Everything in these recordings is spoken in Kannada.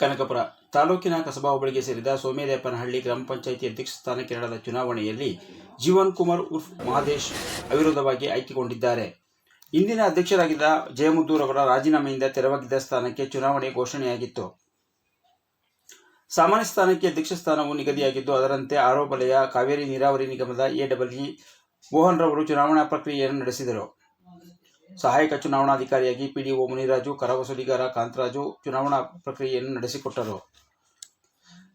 ಕನಕಪುರ ತಾಲೂಕಿನ ಕಸಬಾ ಹೋಬಳಿಗೆ ಸೇರಿದ ಸೋಮೇದೇಪನಹಳ್ಳಿ ಗ್ರಾಮ ಪಂಚಾಯಿತಿ ಅಧ್ಯಕ್ಷ ಸ್ಥಾನಕ್ಕೆ ನಡೆದ ಚುನಾವಣೆಯಲ್ಲಿ ಜೀವನ್ ಕುಮಾರ್ ಉರ್ಫ್ ಮಹದೇಶ್ ಅವಿರೋಧವಾಗಿ ಆಯ್ಕೆಗೊಂಡಿದ್ದಾರೆ. ಇಂದಿನ ಅಧ್ಯಕ್ಷರಾಗಿದ್ದ ಜಯಮುದ್ದೂರ್ ಅವರ ರಾಜೀನಾಮೆಯಿಂದ ತೆರವಾಗಿದ್ದ ಸ್ಥಾನಕ್ಕೆ ಚುನಾವಣೆ ಘೋಷಣೆಯಾಗಿತ್ತು. ಸಾಮಾನ್ಯ ಸ್ಥಾನಕ್ಕೆ ಅಧ್ಯಕ್ಷ ಸ್ಥಾನವು ನಿಗದಿಯಾಗಿದ್ದು, ಅದರಂತೆ ಆರೋಪಲೆಯ, ಕಾವೇರಿ ನೀರಾವರಿ ನಿಗಮದ ಎಡಬ್ಲ್ಯೂ ಮೋಹನ್ ರವರು ಚುನಾವಣಾ ಪ್ರಕ್ರಿಯೆಯನ್ನು ನಡೆಸಿದರು. ಸಹಾಯಕ ಚುನಾವಣಾಧಿಕಾರಿಯಾಗಿ ಪಿಡಿಒ ಮುನಿರಾಜು, ಕರವಸೂಲಿಗಾರ ಕಾಂತರಾಜು ಚುನಾವಣಾ ಪ್ರಕ್ರಿಯೆಯನ್ನು ನಡೆಸಿಕೊಟ್ಟರು.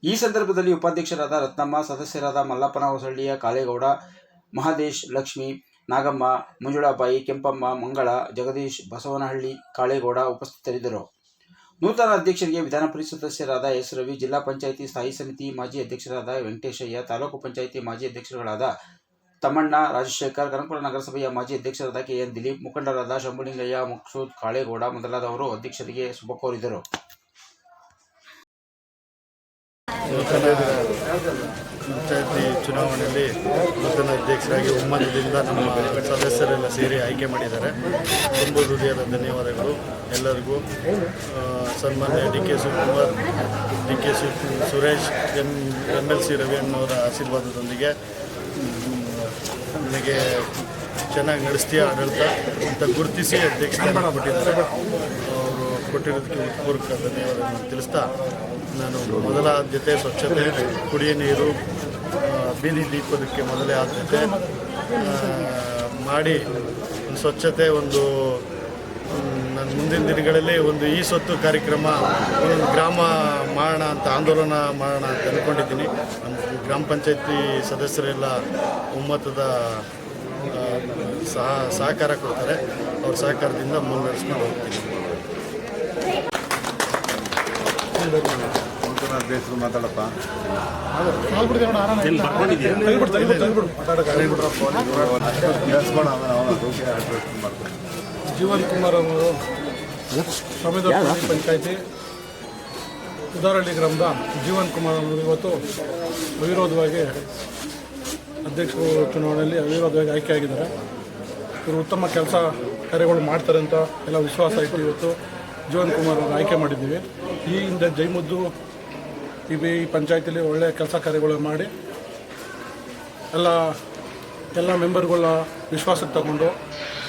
ಈ ಸಂದರ್ಭದಲ್ಲಿ ಉಪಾಧ್ಯಕ್ಷರಾದ ರತ್ನಮ್ಮ, ಸದಸ್ಯರಾದ ಮಲ್ಲಪ್ಪನ ಹೊಸಳ್ಳಿಯ ಕಾಳೇಗೌಡ, ಮಹದೇಶ್, ಲಕ್ಷ್ಮಿ, ನಾಗಮ್ಮ, ಮಂಜುಳಾಬಾಯಿ, ಕೆಂಪಮ್ಮ, ಮಂಗಳ, ಜಗದೀಶ್, ಬಸವನಹಳ್ಳಿ, ಕಾಳೇಗೌಡ ಉಪಸ್ಥಿತರಿದ್ದರು. ನೂತನ ಅಧ್ಯಕ್ಷರಿಗೆ ವಿಧಾನ ಪರಿಷತ್ ಸದಸ್ಯರಾದ ಎಸ್ ರವಿ, ಜಿಲ್ಲಾ ಪಂಚಾಯಿತಿ ಸ್ಥಾಯಿ ಸಮಿತಿ ಮಾಜಿ ಅಧ್ಯಕ್ಷರಾದ ವೆಂಕಟೇಶಯ್ಯ, ತಾಲೂಕು ಪಂಚಾಯಿತಿ ಮಾಜಿ ಅಧ್ಯಕ್ಷರುಗಳಾದ ತಮ್ಮಣ್ಣ ರಾಜಶೇಖರ್ ಕನಕಪುರ ನಗರಸಭೆಯ ಮಾಜಿ ಅಧ್ಯಕ್ಷರಾದ ಕೆ ಎನ್ ದಿಲೀಪ್, ಮುಖಂಡರಾದ ಶಂಭುಲಿಂಗಯ್ಯ, ಮಕ್ಸೂದ್ ಕಾಳೇಗೌಡ ಮೊದಲಾದವರು ಅಧ್ಯಕ್ಷರಿಗೆ ಶುಭ ಕೋರಿದರು. ಪಂಚಾಯತಿ ಚುನಾವಣೆಯಲ್ಲಿ ನೂತನ ಅಧ್ಯಕ್ಷರಾಗಿ ಒಮ್ಮತದಿಂದ ನಮ್ಮ ಸದಸ್ಯರೆಲ್ಲ ಸೇರಿ ಆಯ್ಕೆ ಮಾಡಿದ್ದಾರೆ. ತುಂಬ ಹೃದಯದ ಧನ್ಯವಾದಗಳು ಎಲ್ಲರಿಗೂ. ಸನ್ಮಾನ್ಯ D K Shivakumar, D K Suresh M M L C Ravi ಅನ್ನೋರ ಆಶೀರ್ವಾದದೊಂದಿಗೆ ನನಗೆ ಚೆನ್ನಾಗಿ ನಡೆಸ್ತೀಯ ಆಡಳಿತ ಅಂತ ಗುರುತಿಸಿ ಅಧ್ಯಕ್ಷ ಕೊಟ್ಟಿದ್ದಾರೆ. ಅವರು ಕೊಟ್ಟಿರೋದಕ್ಕೆ ಪೂರ್ವಕ ಧನ್ಯವಾದಗಳನ್ನು ತಿಳಿಸ್ತಾ ನಾನು ಮೊದಲ ಆದ್ಯತೆ ಸ್ವಚ್ಛತೆ, ಕುಡಿಯ ನೀರು ಬೀದಿ ದೀಪದಕ್ಕೆ ಮೊದಲೇ ಆದ್ಯತೆ ಮಾಡಿ ಸ್ವಚ್ಛತೆ, ಒಂದು ನನ್ನ ಮುಂದಿನ ದಿನಗಳಲ್ಲಿ ಒಂದು ಈ ಸ್ವತ್ತು ಕಾರ್ಯಕ್ರಮ ಒಂದು ಗ್ರಾಮ ಮಾಡೋಣ ಅಂತ ಆಂದೋಲನ ಮಾಡೋಣ ಅಂತ ಅಂದ್ಕೊಂಡಿದ್ದೀನಿ ನಮ್ಮ ಗ್ರಾಮ ಪಂಚಾಯತಿ ಸದಸ್ಯರೆಲ್ಲ ಒಮ್ಮತದ ಸಹ ಸಹಕಾರ ಕೊಡ್ತಾರೆ. ಅವ್ರ ಸಹಕಾರದಿಂದ ಮುನ್ನಡೆಸ್ಕೊಂಡು ಹೋಗ್ತೀನಿ. ಮಾತಾಡಪ್ಪ. ಕೇಳಿಸ್ಕೊಂಡು ಜೀವನ್ ಕುಮಾರ್ ಅವರು ಸ್ವಾಮಿದರ್ಶಿ ಪಂಚಾಯಿತಿ ಉದಾರಳ್ಳಿ ಗ್ರಾಮದ ಜೀವನ್ ಕುಮಾರ್ ಅವರು ಇವತ್ತು ಅವಿರೋಧವಾಗಿ ಅಧ್ಯಕ್ಷರು ಚುನಾವಣೆಯಲ್ಲಿ ಅವಿರೋಧವಾಗಿ ಆಯ್ಕೆಯಾಗಿದ್ದಾರೆ. ಇವರು ಉತ್ತಮ ಕೆಲಸ ಕಾರ್ಯಗಳು ಮಾಡ್ತಾರೆ ಅಂತ ಎಲ್ಲ ವಿಶ್ವಾಸ ಇಟ್ಟು ಇವತ್ತು ಜೀವನ್ ಕುಮಾರ್ ಅವರು ಆಯ್ಕೆ ಮಾಡಿದ್ದೀವಿ. ಈ ಹಿಂದೆ ಜೈಮುದ್ದು ಈ ಬಿ- ಈ ಪಂಚಾಯತಿಲಿ ಒಳ್ಳೆಯ ಕೆಲಸ ಕಾರ್ಯಗಳು ಮಾಡಿ ಎಲ್ಲ ಎಲ್ಲ ಮೆಂಬರ್ಗಳ ವಿಶ್ವಾಸಕ್ಕೆ ತಗೊಂಡು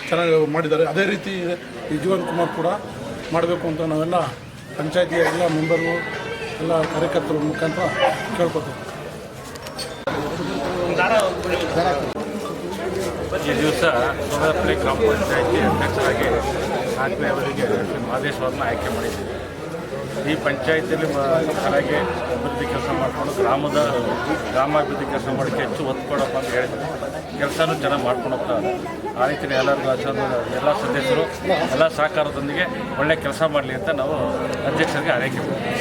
ಚೆನ್ನಾಗಿ ಮಾಡಿದ್ದಾರೆ. ಅದೇ ರೀತಿ ಈ ಕುಮಾರ್ ಕೂಡ ಮಾಡಬೇಕು ಅಂತ ನಾವೆಲ್ಲ ಪಂಚಾಯತಿಯ ಎಲ್ಲ ಮೆಂಬರು, ಎಲ್ಲ ಕಾರ್ಯಕರ್ತರ ಮುಖಾಂತರ ಕೇಳ್ಕೊತೀವಿ. ಈ ದಿವಸ ಸೋಮರಪಲ್ಲಿ ಗ್ರಾಮ ಪಂಚಾಯಿತಿ ಅಧ್ಯಕ್ಷರಾಗಿ ಆತ್ಮೀಯ ಅವರಿಗೆ ಮಹದೇಶ್ವರನ್ನ ಆಯ್ಕೆ ಮಾಡಿದ್ದೀವಿ. ಈ ಪಂಚಾಯತಿಯಲ್ಲಿ ಚೆನ್ನಾಗಿ ಅಭಿವೃದ್ಧಿ ಕೆಲಸ ಮಾಡಿಕೊಂಡು ಗ್ರಾಮದ ಗ್ರಾಮಾಭಿವೃದ್ಧಿ ಕೆಲಸ ಮಾಡೋಕ್ಕೆ ಹೆಚ್ಚು ಒತ್ತು ಕೊಡಪ್ಪ ಅಂತ ಹೇಳಿದ್ರು. ಕೆಲಸನೂ ಚೆನ್ನಾಗಿ ಮಾಡ್ಕೊಂಡು ಹೋಗ್ತಾರೆ ಆ ರೀತಿ ಎಲ್ಲರಿಗೂ ಆಚರಣೆ ಎಲ್ಲ ಸದಸ್ಯರು, ಎಲ್ಲ ಸಹಕಾರದೊಂದಿಗೆ ಒಳ್ಳೆ ಕೆಲಸ ಮಾಡಲಿ ಅಂತ ನಾವು ಅಧ್ಯಕ್ಷರಿಗೆ ಆರೈಕೆ ಮಾಡ್ತೀವಿ.